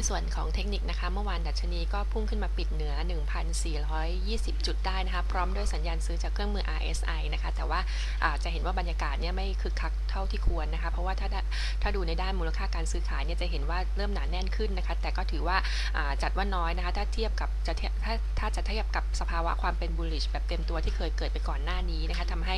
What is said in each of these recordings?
ในส่วนของเทคนิคนะคะ เมื่อวานดัชนีก็พุ่งขึ้นมาปิดเหนือ 1,420 จุดได้นะคะ พร้อมด้วยสัญญาณซื้อจากเครื่องมือ RSI นะคะ แต่ว่าาจะเห็นว่าบรรยากาศเนี่ยไม่คึกคักเท่าที่ควรนะคะ เพราะว่าถ้าด้ถ้าดูในด้านมูลค่าการซื้อขายเนี่ยจะเห็นว่าเริ่มหนาแน่นขึ้นนะคะ แต่ก็ถือว่าาจัดว่าน้อยนะคะ ถ้าเทียบกับจะถ้าถ้าจะเทียบกับสภาวะความเป็น bullish แบบเต็มตัวที่เคยเกิดไปก่อนหน้านี้นะคะทำให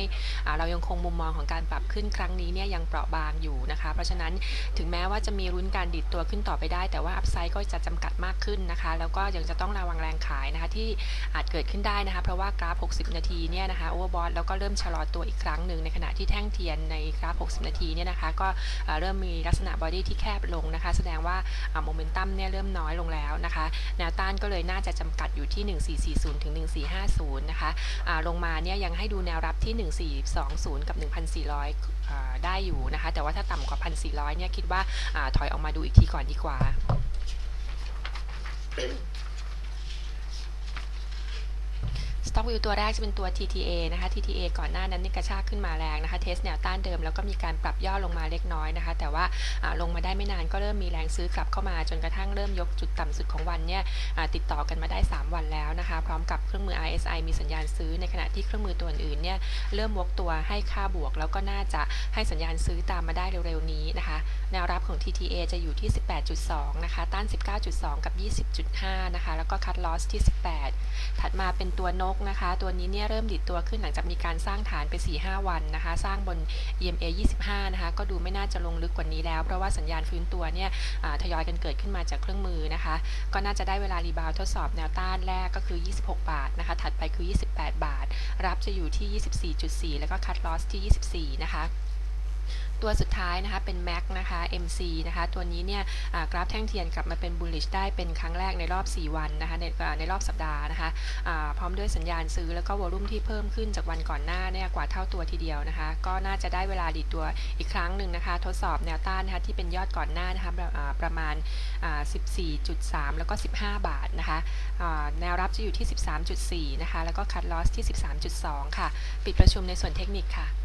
เรายังคงมุมมองของการปรับขึ้นครั้งนี้เนี่ยยังเปราะบางอยู่นะคะ เพราะฉะนั้นถึงแม้ว่าจะมีรุ้นการดิดตัวขึ้นต่อไปได้ แต่ว่าอัพไซด์ก็จะจำกัดมากขึ้นนะคะ แล้วก็ยังจะต้องระวังแรงขายนะคะที่อาจเกิดขึ้นได้นะคะ เพราะว่ากราฟ 60 นาทีเนี่ยนะคะโอเวอร์บอทแล้วก็เริ่มชะลอตัวอีกครั้งหนึ่งในขณะที่แท่งเทียนในกราฟ 60 นาทีเนี่ยนะคะ ก็เริ่มมีลักษณะบอดี้ที่แคบลงนะคะ แสดงว่าโมเมนตัมเนี่ยเริ่มน้อยลงแล้วนะคะแนวต้านก็เลยน่าจะจำกัดอยู่ที่ 1440 ถึง 1450 นะคะลงมาเนี่ยยังให้ดูแนวรับที่1420 กับ 1,400อ่าได้อยู่นะคะ แต่ว่าถ้าต่ำกว่า 1,400 เนี่ยคิดว่าอ่าถอยออกมาดูอีกทีก่อนดีกว่า Stock View ตัวแรกจะเป็นตัว TTA นะคะ TTA ก่อนหน้านั้นนี่กระชากขึ้นมาแรงนะคะ เทสแนวต้านเดิมแล้วก็มีการปรับย่อลงมาเล็กน้อยนะคะ แต่ว่าาลงมาได้ไม่นานก็เริ่มมีแรงซื้อกลับเข้ามาจนกระทั่งเริ่มยกจุดต่ำสุดของวันเนี่ยติดต่อกันมาได้ 3 วันแล้วนะคะ พร้อมกับเครื่องมือ RSI มีสัญญาณซื้อในขณะที่เครื่องมือตัวอื่นเนี่ยเริ่มวกตัวให้ค่าบวก แล้วก็น่าจะให้สัญญาณซื้อตามมาได้เร็วๆนี้นะคะ แนวรับของ TTA จะอยู่ที่ 18.2 นะคะ ต้าน 19.2 กับ 20.5 นะคะ แล้วก็คัดลอสที่ 18 ถัดมาเป็นตัวนกนะคะ ตัวนี้เนี่ยเริ่มดิดตัวขึ้นหลังจากมีการสร้างฐานไป 4-5 วันนะคะ สร้างบน EMA 25 นะคะ ก็ดูไม่น่าจะลงลึกกว่านี้แล้ว เพราะว่าสัญญาณฟื้นตัวเนี่ยทยอยกันเกิดขึ้นมาจากเครื่องมือนะคะ ก็น่าจะได้เวลารีบาวทดสอบแนวต้านแรกก็คือ 26 บาทนะคะ ถัดไปคือ 28 บาท รับจะอยู่ที่ 24.4 แล้วก็คัดลอสที่ 24 นะคะ ตัวสุดท้ายนะคะเป็น MAC นะคะ MC นะคะตัวนี้เนี่ยกราฟแท่งเทียนกลับมาเป็น bullish ได้เป็นครั้งแรกในรอบ 4 วันนะคะในในรอบสัปดาห์นะคะพร้อมด้วยสัญญาณซื้อแล้วก็วอลุ่มที่เพิ่มขึ้นจากวันก่อนหน้าเนี่ยกว่าเท่าตัวทีเดียวนะคะ ก็น่าจะได้เวลาดีดตัวอีกครั้งหนึ่งนะคะ ทดสอบแนวต้านนะคะที่เป็นยอดก่อนหน้านะคะประประมาณ 14.3 แล้วก็ 15 บาทนะคะแนวรับจะอยู่ที่ 13.4 นะคะแล้วก็คัดลอสที่ 13.2 ค่ะ ปิดประชุมในส่วนเทคนิคค่ะ